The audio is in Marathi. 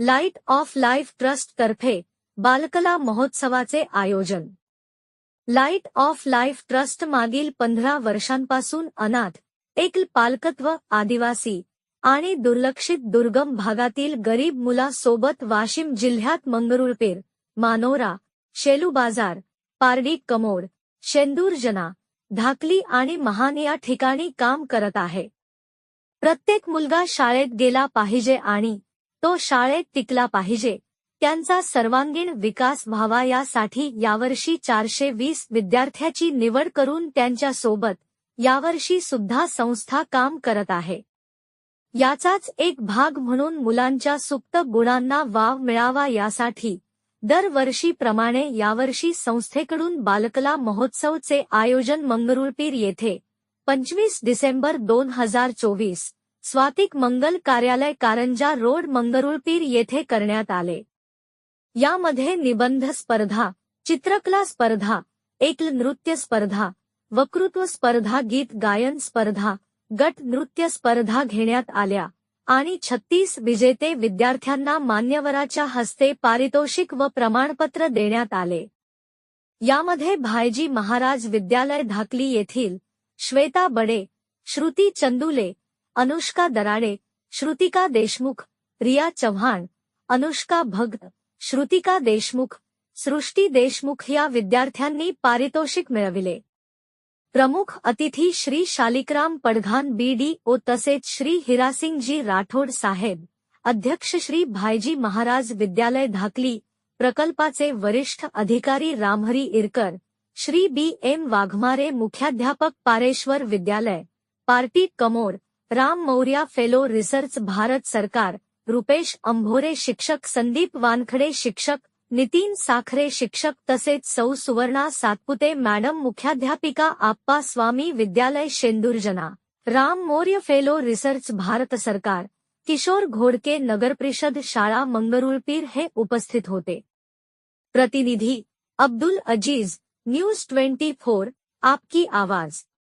लाइट ऑफ लाईफ ट्रस्ट तर्फे बालकला महोत्सवाचे आयोजन. लाइट ऑफ लाईफ ट्रस्ट मागील पंधरा वर्षांपासून अनाथ एकल पालकत्व आदिवासी आणि दुर्लक्षित दुर्गम भागातील गरीब मुलासोबत वाशिम जिल्ह्यात मंगरुळपीर मानोरा शेलू बाजार पारडी कमोड शेंदूरजना धाकली आणि महान या ठिकाणी काम करत आहे. प्रत्येक मुलगा शाळेत गेला पाहिजे आणि तो शाळेत टिकला पाहिजे. त्यांचा सर्वांगीण विकास व्हावा यासाठी यावर्षी चारशे वीस विद्यार्थ्याची निवड करून त्यांच्यासोबत यावर्षी सुद्धा संस्था काम करत आहे. याचाच एक भाग म्हणून मुलांच्या सुप्त गुणांना वाव मिळावा यासाठी दरवर्षीप्रमाणे यावर्षी संस्थेकडून बालकला महोत्सवचे आयोजन मंगरुळपीर येथे पंचवीस डिसेंबर दोन हजार चोवीस स्वातिक मंगल कार्यालय कारंजा रोड मंगरुळपीर येथे करण्यात आले. यामध्ये निबंध स्पर्धा चित्रकला स्पर्धा एकल नृत्य स्पर्धा वक्तृत्व स्पर्धा गीत गायन स्पर्धा गट नृत्य स्पर्धा घेण्यात आल्या आणि छत्तीस विजेते विद्यार्थ्यांना मान्यवराच्या हस्ते पारितोषिक व प्रमाणपत्र देण्यात आले. यामध्ये भायजी महाराज विद्यालय धाकली येथील श्वेता बडे श्रुती चंदुले अनुष्का दराडे श्रुतिका देशमुख रिया चव्हाण अनुष्का भगत श्रुतिका देशमुख सृष्टी देशमुख या विद्यार्थ्यांनी पारितोषिक मिळविले. प्रमुख अतिथी श्री शालिकराम पडघान बीडी ओ. तसेच श्री हिरासिंगजी राठोड साहेब अध्यक्ष श्री भायजी महाराज विद्यालय धाकली प्रकल्पाचे वरिष्ठ अधिकारी रामहरी इरकर श्री बी एम वाघमारे मुख्याध्यापक पारेश्वर विद्यालय पार्टी कमोर राम मौर्या फेलो रिसर्च भारत सरकार, रुपेश अंभोरे शिक्षक संदीप वानखडे शिक्षक, नितीन साखरे शिक्षक तसेच सौ सुवर्णा सातपुते मॅडम मुख्याध्यापिका आप्पा स्वामी विद्यालय शेंदुरजना. राम मौर्य फेलो रिसर्च भारत सरकार, किशोर घोडके नगरपरिषद शाळा मंगरुळपीर हे उपस्थित होते. प्रतिनिधी, Abdul Aziz, news twenty four, आपकी आवाज़.